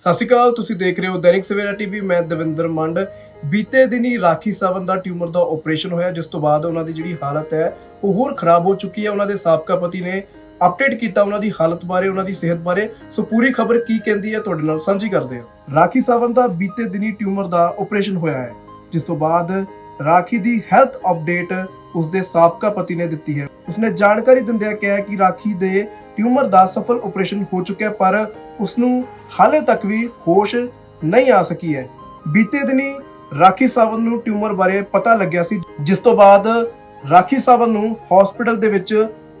ਸਤਿ ਸ਼੍ਰੀ ਅਕਾਲ, ਤੁਸੀਂ ਦੇਖ ਰਹੇ ਹੋ ਦੈਨਿਕ ਸਵੇਰਾ ਟੀਵੀ, ਮੈਂ ਦਵਿੰਦਰ ਮੰਡ। ਬੀਤੇ ਦਿਨੀ ਰਾਖੀ ਸਾਵੰਤ ਦਾ ਟਿਊਮਰ ਦਾ ਆਪਰੇਸ਼ਨ ਹੋਇਆ, ਜਿਸ ਤੋਂ ਬਾਅਦ ਉਹਨਾਂ ਦੀ ਜਿਹੜੀ ਹਾਲਤ ਹੈ, ਉਹ ਹੋਰ ਖਰਾਬ ਹੋ ਚੁੱਕੀ ਹੈ। ਉਹਨਾਂ ਦੇ ਸਾਬਕਾ ਪਤੀ ਨੇ ਅਪਡੇਟ ਕੀਤਾ ਉਹਨਾਂ ਦੀ ਹਾਲਤ ਬਾਰੇ, ਉਹਨਾਂ ਦੀ ਸਿਹਤ ਬਾਰੇ। ਸੋ ਪੂਰੀ ਖਬਰ ਕੀ ਕਹਿੰਦੀ ਹੈ, ਤੁਹਾਡੇ ਨਾਲ ਸਾਂਝੀ ਕਰਦੇ ਹਾਂ। ਰਾਖੀ ਸਾਵੰਤ ਦਾ ਬੀਤੇ ਦਿਨੀ ਟਿਊਮਰ ਦਾ ਆਪਰੇਸ਼ਨ ਹੋਇਆ ਹੈ, ਜਿਸ ਤੋਂ ਬਾਅਦ ਰਾਖੀ ਦੀ ਹੈਲਥ ਅਪਡੇਟ ਉਸਦੇ ਸਾਬਕਾ ਪਤੀ ਨੇ ਦਿੱਤੀ ਹੈ। ਉਸਨੇ ਜਾਣਕਾਰੀ ਦਿੰਦਿਆਂ ਕਿਹਾ ਕਿ ਰਾਖੀ ਦੇ ਟਿਊਮਰ ਦਾ ਸਫਲ ਆਪਰੇਸ਼ਨ ਹੋ ਚੁੱਕਿਆ ਪਰ ਉਸ ਨੂੰ ਹਾਲੇ ਤੱਕ ਵੀ ਹੋਸ਼ ਨਹੀਂ ਆ ਸਕੀ ਹੈ। ਬੀਤੇ ਦਿਨੀ ਰਾਖੀ ਸਾਵੰਤ ਨੂੰ ਟਿਊਮਰ ਬਾਰੇ ਪਤਾ ਲੱਗਿਆ ਸੀ, ਜਿਸ ਤੋਂ ਬਾਅਦ ਰਾਖੀ ਸਾਵੰਤ ਨੂੰ ਹਸਪੀਟਲ ਦੇ ਵਿੱਚ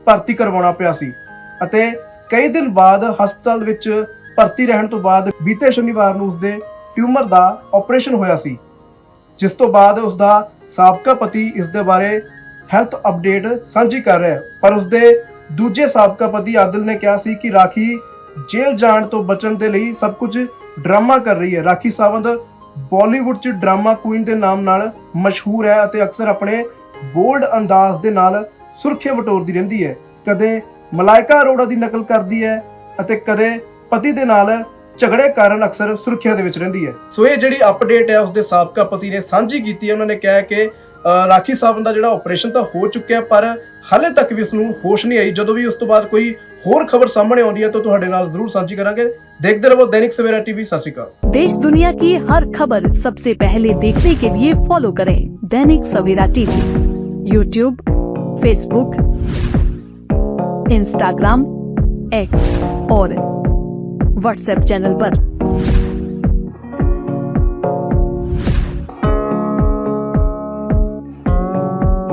ਭਰਤੀ ਕਰਵਾਉਣਾ ਪਿਆ ਸੀ ਅਤੇ ਕਈ ਦਿਨ ਬਾਅਦ ਹਸਪਤਾਲ ਵਿੱਚ ਭਰਤੀ ਰਹਿਣ ਤੋਂ ਬਾਅਦ ਬੀਤੇ ਸ਼ਨੀਵਾਰ ਨੂੰ ਉਸਦੇ ਟਿਊਮਰ ਦਾ ਆਪਰੇਸ਼ਨ ਹੋਇਆ ਸੀ, ਜਿਸ ਤੋਂ ਬਾਅਦ ਉਸਦਾ ਸਾਬਕਾ ਪਤੀ ਇਸ ਦੇ ਬਾਰੇ ਹੈਲਥ ਅਪਡੇਟ ਸਾਂਝੀ ਕਰ ਰਿਹਾ ਪਰ ਉਸਦੇ ਦੂਜੇ ਸਾਬਕਾ ਪਤੀ ਆਦਿਲ ਨੇ ਕਿਹਾ ਸੀ ਕਿ ਰਾਖੀ ਜੇਲ੍ਹ ਜਾਣ ਤੋਂ ਬਚਣ ਦੇ ਲਈ ਸਭ ਕੁਝ ਡਰਾਮਾ ਕਰ ਰਹੀ ਹੈ। ਰਾਖੀ ਸਾਵੰਤ ਬਾਲੀਵੁੱਡ 'ਚ ਡਰਾਮਾ ਕੁਈਨ ਦੇ ਨਾਮ ਨਾਲ ਮਸ਼ਹੂਰ ਹੈ ਅਤੇ ਅਕਸਰ ਆਪਣੇ ਬੋਲਡ ਅੰਦਾਜ਼ ਦੇ ਨਾਲ ਸੁਰਖੀਆਂ ਵਟੋਰਦੀ ਰਹਿੰਦੀ ਹੈ। ਕਦੇ ਮਲਾਇਕਾ ਅਰੋੜਾ ਦੀ ਨਕਲ ਕਰਦੀ ਹੈ ਅਤੇ ਕਦੇ ਪਤੀ ਦੇ ਨਾਲ ਝਗੜੇ ਕਾਰਨ ਅਕਸਰ ਸੁਰਖੀਆਂ ਦੇ ਵਿੱਚ ਰਹਿੰਦੀ ਹੈ। ਸੋ ਇਹ ਜਿਹੜੀ ਅਪਡੇਟ ਹੈ, ਉਸਦੇ ਸਾਬਕਾ ਪਤੀ ਨੇ ਸਾਂਝੀ ਕੀਤੀ ਹੈ। ਉਹਨਾਂ ਨੇ ਕਿਹਾ ਕਿ ਰਾਖੀ ਸਾਵੰਤ ਦਾ ਜਿਹੜਾ ਆਪਰੇਸ਼ਨ ਤਾਂ ਹੋ ਚੁੱਕਿਆ ਪਰ ਹਾਲੇ ਤੱਕ ਵੀ ਉਸ ਨੂੰ ਹੋਸ਼ ਨਹੀਂ ਆਈ ਜਦੋਂ ਵੀ ਉਸ ਤੋਂ ਬਾਅਦ ਕੋਈ ਹੋਰ ਖਬਰ ਸਾਹਮਣੇ ਆਉਂਦੀ ਹੈ ਤਾਂ ਤੁਹਾਡੇ ਨਾਲ ਜ਼ਰੂਰ ਸਾਂਝੀ ਕਰਾਂਗੇ ਦੇਖਦੇ ਰਹੋ ਦੈਨਿਕ ਸਵੇਰਾ ਟੀਵੀ ਸਤਿ ਸ਼੍ਰੀ ਅਕਾਲ देश दुनिया की हर खबर सबसे पहले देखने के लिए फॉलो करें Dainik Savera TV YouTube Facebook Instagram X और व्हाट्सएप चैनल पर।